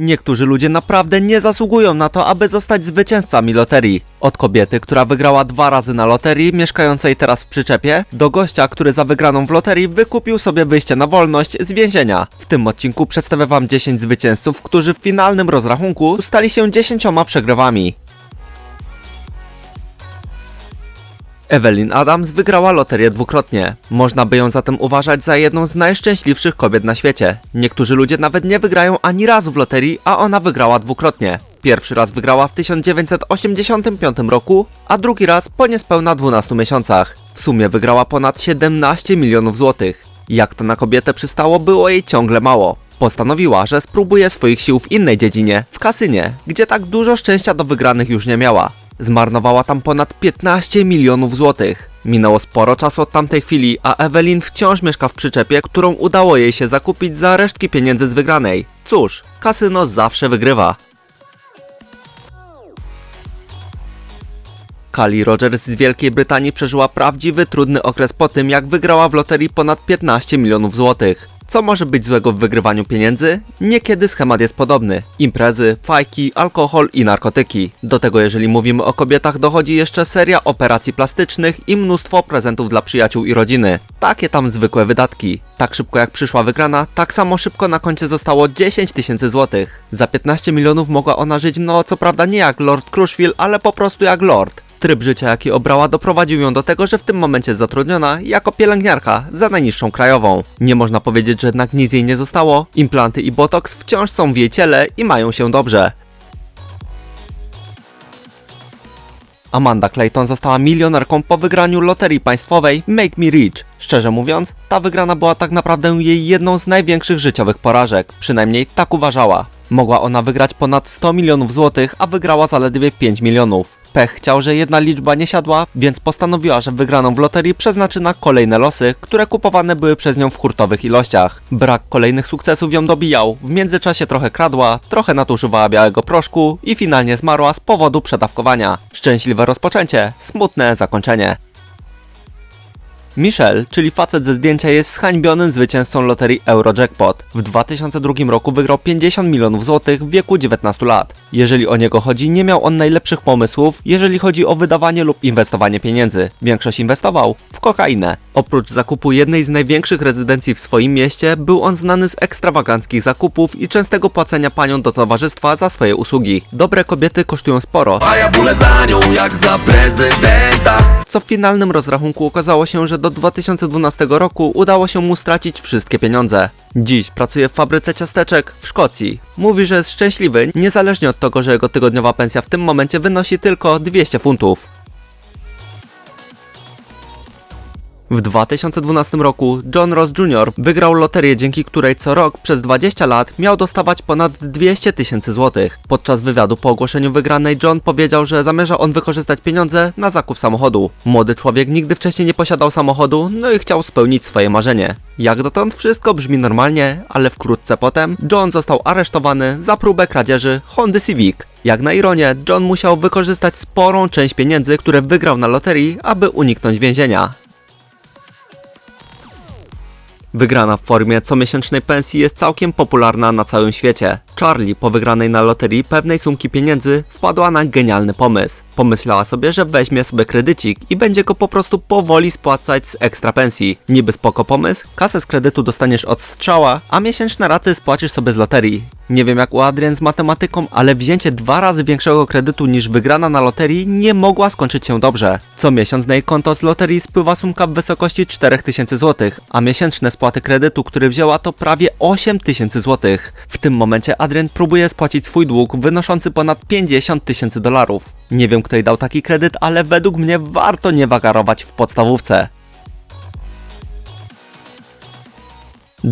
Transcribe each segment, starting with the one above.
Niektórzy ludzie naprawdę nie zasługują na to, aby zostać zwycięzcami loterii. Od kobiety, która wygrała dwa razy na loterii, mieszkającej teraz w przyczepie, do gościa, który za wygraną w loterii wykupił sobie wyjście na wolność z więzienia. W tym odcinku przedstawię wam 10 zwycięzców, którzy w finalnym rozrachunku stali się 10 przegrywami. Evelyn Adams wygrała loterię dwukrotnie. Można by ją zatem uważać za jedną z najszczęśliwszych kobiet na świecie. Niektórzy ludzie nawet nie wygrają ani razu w loterii, a ona wygrała dwukrotnie. Pierwszy raz wygrała w 1985 roku, a drugi raz po niespełna 12 miesiącach. W sumie wygrała ponad 17 milionów złotych. Jak to na kobietę przystało, było jej ciągle mało. Postanowiła, że spróbuje swoich sił w innej dziedzinie, w kasynie, gdzie tak dużo szczęścia do wygranych już nie miała. Zmarnowała tam ponad 15 milionów złotych. Minęło sporo czasu od tamtej chwili, a Evelyn wciąż mieszka w przyczepie, którą udało jej się zakupić za resztki pieniędzy z wygranej. Cóż, kasyno zawsze wygrywa. Kali Rogers z Wielkiej Brytanii przeżyła prawdziwy trudny okres po tym, jak wygrała w loterii ponad 15 milionów złotych. Co może być złego w wygrywaniu pieniędzy? Niekiedy schemat jest podobny. Imprezy, fajki, alkohol i narkotyki. Do tego jeżeli mówimy o kobietach dochodzi jeszcze seria operacji plastycznych i mnóstwo prezentów dla przyjaciół i rodziny. Takie tam zwykłe wydatki. Tak szybko jak przyszła wygrana, tak samo szybko na koncie zostało 10 tysięcy złotych. Za 15 milionów mogła ona żyć no co prawda nie jak Lord Crushville, ale po prostu jak Lord. Tryb życia, jaki obrała, doprowadził ją do tego, że w tym momencie zatrudniona jako pielęgniarka za najniższą krajową. Nie można powiedzieć, że jednak nic jej nie zostało. Implanty i botoks wciąż są w jej ciele i mają się dobrze. Amanda Clayton została milionerką po wygraniu loterii państwowej Make Me Rich. Szczerze mówiąc, ta wygrana była tak naprawdę jej jedną z największych życiowych porażek. Przynajmniej tak uważała. Mogła ona wygrać ponad 100 milionów złotych, a wygrała zaledwie 5 milionów. Pech chciał, że jedna liczba nie siadła, więc postanowiła, że wygraną w loterii przeznaczy na kolejne losy, które kupowane były przez nią w hurtowych ilościach. Brak kolejnych sukcesów ją dobijał, w międzyczasie trochę kradła, trochę nadużywała białego proszku i finalnie zmarła z powodu przedawkowania. Szczęśliwe rozpoczęcie, smutne zakończenie. Michel, czyli facet ze zdjęcia, jest zhańbionym zwycięzcą loterii Eurojackpot. W 2002 roku wygrał 50 milionów złotych w wieku 19 lat. Jeżeli o niego chodzi, nie miał on najlepszych pomysłów, jeżeli chodzi o wydawanie lub inwestowanie pieniędzy. Większość inwestował w kokainę. Oprócz zakupu jednej z największych rezydencji w swoim mieście, był on znany z ekstrawaganckich zakupów i częstego płacenia paniom do towarzystwa za swoje usługi. Dobre kobiety kosztują sporo, A ja bólę za nią jak za prezydenta co w finalnym rozrachunku okazało się, że do 2012 roku udało się mu stracić wszystkie pieniądze. Dziś pracuje w fabryce ciasteczek w Szkocji. Mówi, że jest szczęśliwy, niezależnie od tego, że jego tygodniowa pensja w tym momencie wynosi tylko 200 funtów. W 2012 roku John Ross Jr. wygrał loterię, dzięki której co rok przez 20 lat miał dostawać ponad 200 tysięcy złotych. Podczas wywiadu po ogłoszeniu wygranej John powiedział, że zamierza on wykorzystać pieniądze na zakup samochodu. Młody człowiek nigdy wcześniej nie posiadał samochodu, no i chciał spełnić swoje marzenie. Jak dotąd wszystko brzmi normalnie, ale wkrótce potem John został aresztowany za próbę kradzieży Hondy Civic. Jak na ironię, John musiał wykorzystać sporą część pieniędzy, które wygrał na loterii, aby uniknąć więzienia. Wygrana w formie comiesięcznej pensji jest całkiem popularna na całym świecie. Charlie po wygranej na loterii pewnej sumki pieniędzy wpadła na genialny pomysł. Pomyślała sobie, że weźmie sobie kredycik i będzie go po prostu powoli spłacać z ekstra pensji. Niby spoko pomysł, kasę z kredytu dostaniesz od strzała, a miesięczne raty spłacisz sobie z loterii. Nie wiem jak u Adrian z matematyką, ale wzięcie dwa razy większego kredytu niż wygrana na loterii nie mogła skończyć się dobrze. Co miesiąc na jej konto z loterii spływa sumka w wysokości 4000 zł, a miesięczne spłaty kredytu, który wzięła to prawie 8000 zł. W tym momencie Adrian próbuje spłacić swój dług wynoszący ponad 50 tysięcy dolarów. Nie wiem kto jej dał taki kredyt, ale według mnie warto nie wagarować w podstawówce.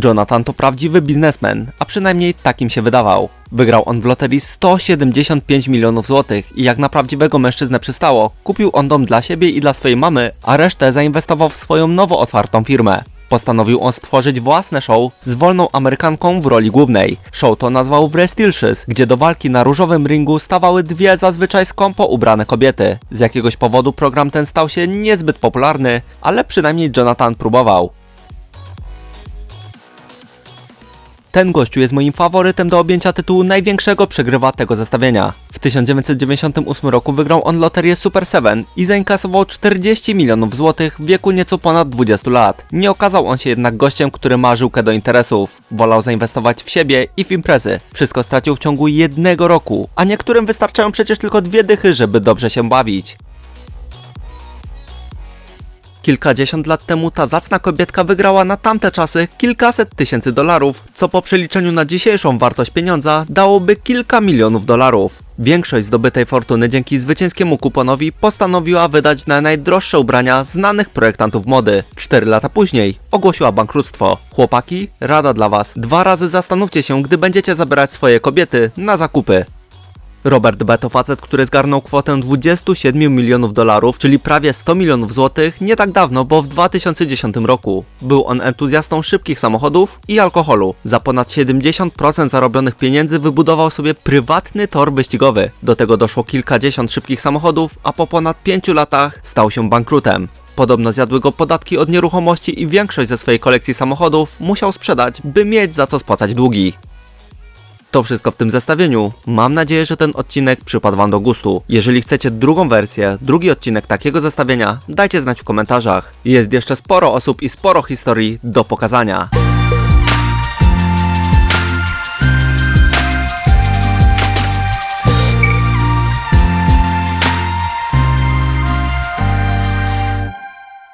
Jonathan to prawdziwy biznesmen, a przynajmniej takim się wydawał. Wygrał on w loterii 175 milionów złotych i jak na prawdziwego mężczyznę przystało, kupił on dom dla siebie i dla swojej mamy, a resztę zainwestował w swoją nowo otwartą firmę. Postanowił on stworzyć własne show z wolną Amerykanką w roli głównej. Show to nazwał Wrestilshes, gdzie do walki na różowym ringu stawały dwie zazwyczaj skąpo ubrane kobiety. Z jakiegoś powodu program ten stał się niezbyt popularny, ale przynajmniej Jonathan próbował. Ten gościu jest moim faworytem do objęcia tytułu największego przegrywa tego zestawienia. W 1998 roku wygrał on loterię Super 7 i zainkasował 40 milionów złotych w wieku nieco ponad 20 lat. Nie okazał on się jednak gościem, który ma żyłkę do interesów. Wolał zainwestować w siebie i w imprezy. Wszystko stracił w ciągu jednego roku, a niektórym wystarczają przecież tylko dwie dychy, żeby dobrze się bawić. Kilkadziesiąt lat temu ta zacna kobietka wygrała na tamte czasy kilkaset tysięcy dolarów, co po przeliczeniu na dzisiejszą wartość pieniądza dałoby kilka milionów dolarów. Większość zdobytej fortuny dzięki zwycięskiemu kuponowi postanowiła wydać na najdroższe ubrania znanych projektantów mody. Cztery lata później ogłosiła bankructwo. Chłopaki, rada dla was. Dwa razy zastanówcie się, gdy będziecie zabierać swoje kobiety na zakupy. Robert B. to facet, który zgarnął kwotę 27 milionów dolarów, czyli prawie 100 milionów złotych, nie tak dawno, bo w 2010 roku. Był on entuzjastą szybkich samochodów i alkoholu. Za ponad 70% zarobionych pieniędzy wybudował sobie prywatny tor wyścigowy. Do tego doszło kilkadziesiąt szybkich samochodów, a po ponad 5 latach stał się bankrutem. Podobno zjadły go podatki od nieruchomości i większość ze swojej kolekcji samochodów musiał sprzedać, by mieć za co spłacać długi. To wszystko w tym zestawieniu. Mam nadzieję, że ten odcinek przypadł Wam do gustu. Jeżeli chcecie drugą wersję, drugi odcinek takiego zestawienia, dajcie znać w komentarzach. Jest jeszcze sporo osób i sporo historii do pokazania.